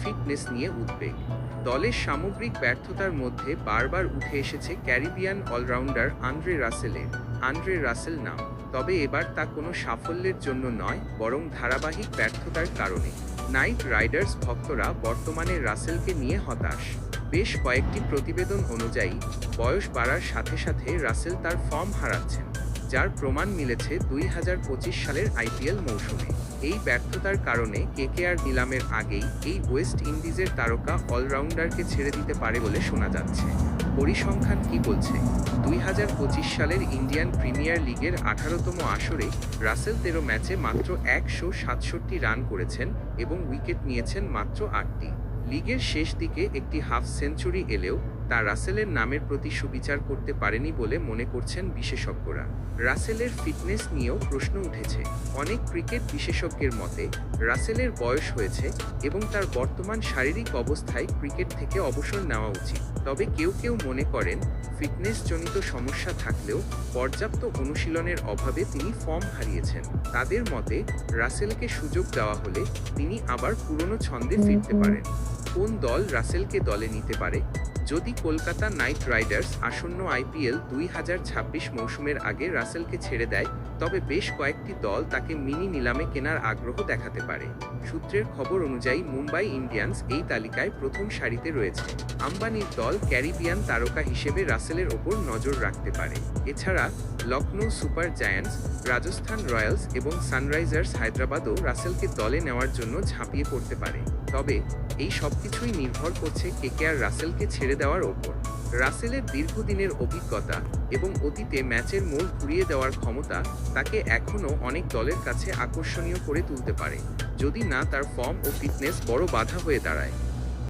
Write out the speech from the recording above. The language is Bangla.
ফিটনেস নিয়ে উদ্বেগ। দলের সামগ্রিক ব্যর্থতার মধ্যে বারবার উঠে এসেছে ক্যারিবিয়ান অলরাউন্ডার আন্দ্রে রাসেলের, আন্দ্রে রাসেল নাম। তবে এবার তা কোনো সাফল্যের জন্য নয়, বরং ধারাবাহিক ব্যর্থতার কারণে। নাইট রাইডার্স ভক্তরা বর্তমানে রাসেলকে নিয়ে হতাশ। বেশ কয়েকটি প্রতিবেদন অনুযায়ী, বয়স বাড়ার সাথে সাথে রাসেল তার ফর্ম হারাচ্ছেন। যার প্রমাণ মিলেছে দুই হাজার পঁচিশ সালের আইপিএল মৌসুমে। এই ব্যর্থতার কারণে কেকেআর নিলামের আগেই এই ওয়েস্ট ইন্ডিজের তারকা অলরাউন্ডারকে ছেড়ে দিতে পারে বলে শোনা যাচ্ছে। পরিসংখ্যান কি বলছে? দুই হাজার পঁচিশ সালের ইন্ডিয়ান প্রিমিয়ার লিগের আঠারোতম আসরে রাসেল তেরো ম্যাচে মাত্র একশো সাতষট্টি রান করেছেন এবং উইকেট নিয়েছেন মাত্র আটটি। লিগের শেষ দিকে একটি হাফ সেঞ্চুরি এলেও তা রাসেলের নামের প্রতি সুবিচার করতে পারেনি বলে মনে করছেন বিশেষজ্ঞরা। রাসেলের ফিটনেস নিয়েও প্রশ্ন উঠেছে। অনেক ক্রিকেট বিশেষজ্ঞের মতে রাসেলের বয়স হয়েছে এবং তার বর্তমান শারীরিক অবস্থায় ক্রিকেট থেকে অবসর নেওয়া উচিত। তবে কেউ কেউ মনে করেন ফিটনেসজনিত সমস্যা থাকলেও পর্যাপ্ত অনুশীলনের অভাবে তিনি ফর্ম হারিয়েছেন। তাদের মতে রাসেলকে সুযোগ দেওয়া হলে তিনি আবার পুরনো ছন্দে ফিরতে পারেন। কোন দল রাসেলকে দলে নিতে পারে? যদি কলকাতা নাইট রাইডার্স আসন্ন আইপিএল দুই হাজার ছাব্বিশ মৌসুমের আগে রাসেলকে ছেড়ে দেয়, তবে বেশ কয়েকটি দল তাকে মিনি নিলামে কেনার আগ্রহ দেখাতে পারে। সূত্রের খবর অনুযায়ী, মুম্বাই ইন্ডিয়ান্স এই তালিকায় প্রথম সারিতে রয়েছে। আম্বানির দল ক্যারিবিয়ান তারকা হিসেবে রাসেলের ওপর নজর রাখতে পারে। এছাড়া Lucknow Super Giants, Rajasthan Royals এবং সানরাইজার্স হায়দ্রাবাদও রাসেলকে দলে নেওয়ার জন্য ঝাঁপিয়ে পড়তে পারে। তবে, এই সবকিছুই নির্ভর করছে কেকেআর রাসেলকে ছেড়ে দেওয়ার ওপর। রাসেলের দীর্ঘদিনের অভিজ্ঞতা এবং অতীতে ম্যাচের মোল ঘুরিয়ে দেওয়ার ক্ষমতা তাকে এখনও অনেক দলের কাছে আকর্ষণীয় করে তুলতে পারে, যদি না তার ফর্ম ও ফিটনেস বড় বাধা হয়ে দাঁড়ায়।